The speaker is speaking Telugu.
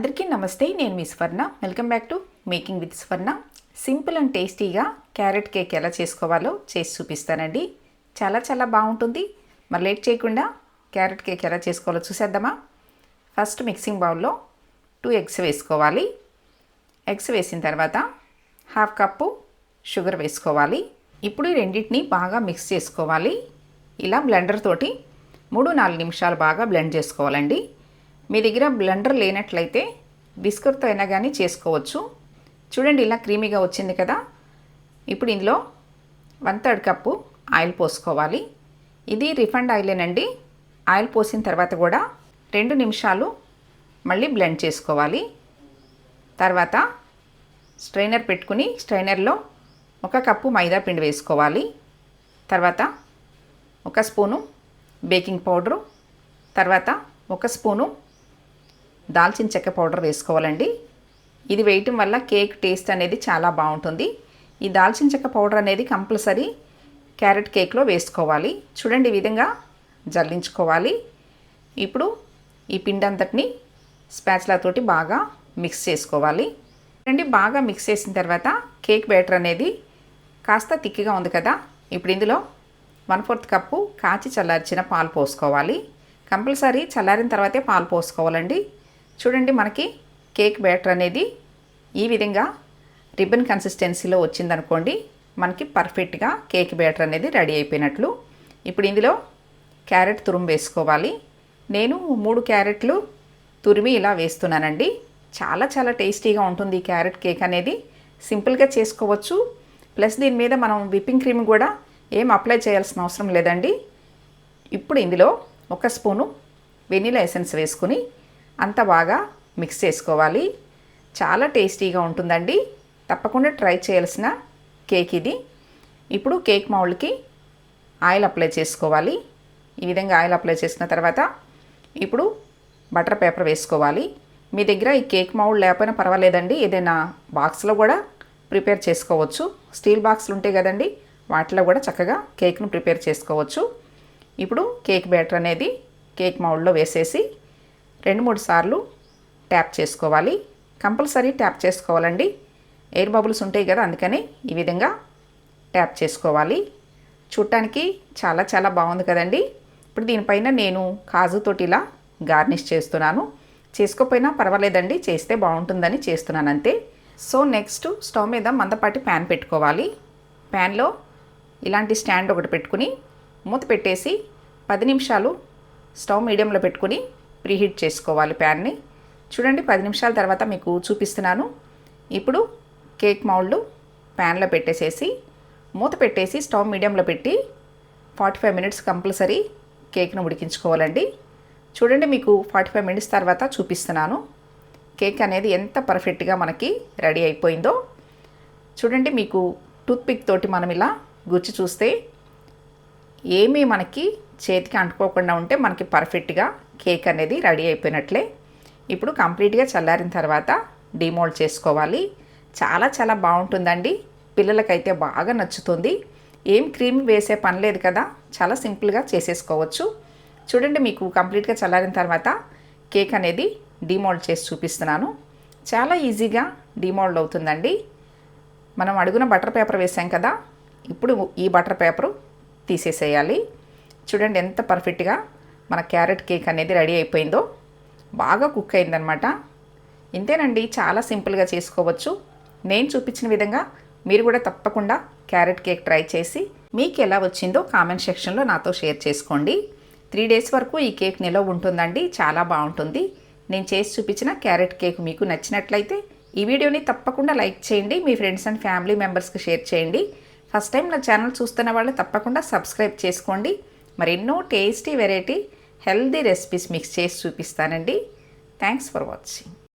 అందరికీ నమస్తే నేను మీ Swarna. Welcome back to making with Swarna simple and టేస్టీగా క్యారెట్ కేక్ ఎలా చేసుకోవాలో చేసి చూపిస్తానండి. చాలా చాలా బాగుంటుంది. మరి లేట్ చేయకుండా క్యారెట్ కేక్ ఎలా చేసుకోవాలో చూసేద్దామా? ఫస్ట్ మిక్సింగ్ బౌల్లో టూ ఎగ్స్ వేసుకోవాలి. ఎగ్స్ వేసిన తర్వాత హాఫ్ కప్పు షుగర్ వేసుకోవాలి. ఇప్పుడు ఈ రెండింటిని బాగా మిక్స్ చేసుకోవాలి. ఇలా బ్లెండర్ తోటి మూడు నాలుగు నిమిషాలు బాగా బ్లెండ్ చేసుకోవాలండి. మీ దగ్గర బ్లెండర్ లేనట్లయితే బిస్కెట్తో అయినా కానీ చేసుకోవచ్చు. చూడండి ఇలా క్రీమీగా వచ్చింది కదా. ఇప్పుడు ఇందులో వన్ థర్డ్ కప్పు ఆయిల్ పోసుకోవాలి. ఇది రిఫండ్ ఆయిలేనండి. ఆయిల్ పోసిన తర్వాత కూడా రెండు నిమిషాలు మళ్ళీ బ్లెండ్ చేసుకోవాలి. తర్వాత స్ట్రైనర్ పెట్టుకుని స్ట్రైనర్లో ఒక కప్పు మైదా పిండి వేసుకోవాలి. తర్వాత ఒక స్పూను బేకింగ్ పౌడరు. తర్వాత ఒక స్పూను దాల్చిన చెక్క పౌడర్ వేసుకోవాలండి. ఇది వేయటం వల్ల కేక్ టేస్ట్ అనేది చాలా బాగుంటుంది. ఈ దాల్చిన చెక్క పౌడర్ అనేది కంపల్సరీ క్యారెట్ కేక్లో వేసుకోవాలి. చూడండి ఈ విధంగా జల్లించుకోవాలి. ఇప్పుడు ఈ పిండి అంతటిని స్పాచ్లతోటి బాగా మిక్స్ చేసుకోవాలి. చూడండి బాగా మిక్స్ చేసిన తర్వాత కేక్ బ్యాటర్ అనేది కాస్త తిక్కిగా ఉంది కదా. ఇప్పుడు ఇందులో వన్ ఫోర్త్ కప్పు కాచి చల్లార్చిన పాలు పోసుకోవాలి. కంపల్సరీ చల్లారిన తర్వాతే పాలు పోసుకోవాలండి. చూడండి మనకి కేక్ బ్యాటర్ అనేది ఈ విధంగా రిబ్బన్ కన్సిస్టెన్సీలో వచ్చిందనుకోండి మనకి పర్ఫెక్ట్గా కేక్ బ్యాటర్ అనేది రెడీ అయిపోయినట్లు. ఇప్పుడు ఇందులో క్యారెట్ తురుము వేసుకోవాలి. నేను మూడు క్యారెట్లు తురిమి ఇలా వేస్తున్నానండి. చాలా చాలా టేస్టీగా ఉంటుంది ఈ క్యారెట్ కేక్ అనేది. సింపుల్గా చేసుకోవచ్చు. ప్లస్ దీని మీద మనం విప్పింగ్ క్రీమ్ కూడా ఏం అప్లై చేయాల్సిన అవసరం లేదండి. ఇప్పుడు ఇందులో ఒక స్పూను వెనీలా ఎసెన్స్ వేసుకుని అంత బాగా మిక్స్ చేసుకోవాలి. చాలా టేస్టీగా ఉంటుందండి. తప్పకుండా ట్రై చేయాల్సిన కేక్ ఇది. ఇప్పుడు కేక్ మౌల్డ్కి ఆయిల్ అప్లై చేసుకోవాలి. ఈ విధంగా ఆయిల్ అప్లై చేసిన తర్వాత ఇప్పుడు బటర్ పేపర్ వేసుకోవాలి. మీ దగ్గర ఈ కేక్ మౌల్డ్ లేకపోయినా పర్వాలేదండి. ఏదైనా బాక్స్లో కూడా ప్రిపేర్ చేసుకోవచ్చు. స్టీల్ బాక్స్లు ఉంటాయి కదండి. వాటిలో కూడా చక్కగా కేక్ను ప్రిపేర్ చేసుకోవచ్చు. ఇప్పుడు కేక్ బ్యాటర్ అనేది కేక్ మౌల్డ్లో వేసేసి రెండు మూడు సార్లు ట్యాప్ చేసుకోవాలి. కంపల్సరీ ట్యాప్ చేసుకోవాలండి. ఎయిర్ బబుల్స్ ఉంటాయి కదా అందుకని ఈ విధంగా ట్యాప్ చేసుకోవాలి. చూడటానికి చాలా చాలా బాగుంది కదండి. ఇప్పుడు దీనిపైన నేను కాజుతోటి ఇలా గార్నిష్ చేస్తున్నాను. చేసుకోపోయినా పర్వాలేదండి చేస్తే బాగుంటుందని చేస్తున్నాను అంతే. సో నెక్స్ట్ స్టవ్ మీద మందపాటి ప్యాన్ పెట్టుకోవాలి. ప్యాన్లో ఇలాంటి స్టాండ్ ఒకటి పెట్టుకుని మూత పెట్టేసి పది నిమిషాలు స్టవ్ మీడియంలో పెట్టుకుని ప్రీహీట్ చేసుకోవాలి ప్యాన్ని. చూడండి పది నిమిషాల తర్వాత మీకు చూపిస్తున్నాను. ఇప్పుడు కేక్ మౌల్డ్ ప్యాన్లో పెట్టేసేసి మూత పెట్టేసి స్టవ్ మీడియంలో పెట్టి ఫార్టీ ఫైవ్ మినిట్స్ కంపల్సరీ కేక్ను ఉడికించుకోవాలండి. చూడండి మీకు ఫార్టీ ఫైవ్ మినిట్స్ తర్వాత చూపిస్తున్నాను. కేక్ అనేది ఎంత పర్ఫెక్ట్గా మనకి రెడీ అయిపోయిందో. చూడండి మీకు టూత్పిక్ తోటి మనం ఇలా గుచ్చి చూస్తే ఏమీ మనకి చేతికి అంటుకోకుండా ఉంటే మనకి పర్ఫెక్ట్గా కేక్ అనేది రెడీ అయిపోయినట్లే. ఇప్పుడు కంప్లీట్గా చల్లారిన తర్వాత డిమోల్డ్ చేసుకోవాలి. చాలా చాలా బాగుంటుందండి. పిల్లలకైతే బాగా నచ్చుతుంది. ఏం క్రీమ్ వేసే పని లేదు కదా. చాలా సింపుల్గా చేసేసుకోవచ్చు. చూడండి మీకు కంప్లీట్గా చల్లారిన తర్వాత కేక్ అనేది డిమోల్డ్ చేసి చూపిస్తున్నాను. చాలా ఈజీగా డిమోల్డ్ అవుతుందండి. మనం అడుగున బటర్ పేపర్ వేసాం కదా. ఇప్పుడు ఈ బటర్ పేపరు తీసేసేయాలి. చూడండి ఎంత పర్ఫెక్ట్గా మన క్యారెట్ కేక్ అనేది రెడీ అయిపోయిందో బాగా కుక్ అయిందనమాట ఇంతేనండి చాలా సింపుల్గా చేసుకోవచ్చు. నేను చూపించిన విధంగా మీరు కూడా తప్పకుండా క్యారెట్ కేక్ ట్రై చేసి మీకు ఎలా వచ్చిందో కామెంట్ సెక్షన్లో నాతో షేర్ చేసుకోండి. త్రీ డేస్ వరకు ఈ కేక్ నిలవ ఉంటుందండి చాలా బాగుంటుంది. నేను చేసి చూపించిన క్యారెట్ కేక్ మీకు నచ్చినట్లయితే ఈ వీడియోని తప్పకుండా లైక్ చేయండి మీ ఫ్రెండ్స్ అండ్ ఫ్యామిలీ మెంబర్స్కి షేర్ చేయండి. ఫస్ట్ టైం నా ఛానల్ చూస్తున్న వాళ్ళు తప్పకుండా సబ్స్క్రైబ్ చేసుకోండి. మరెన్నో tasty variety healthy recipes mix చేసి చూపిస్తానండి. Thanks for watching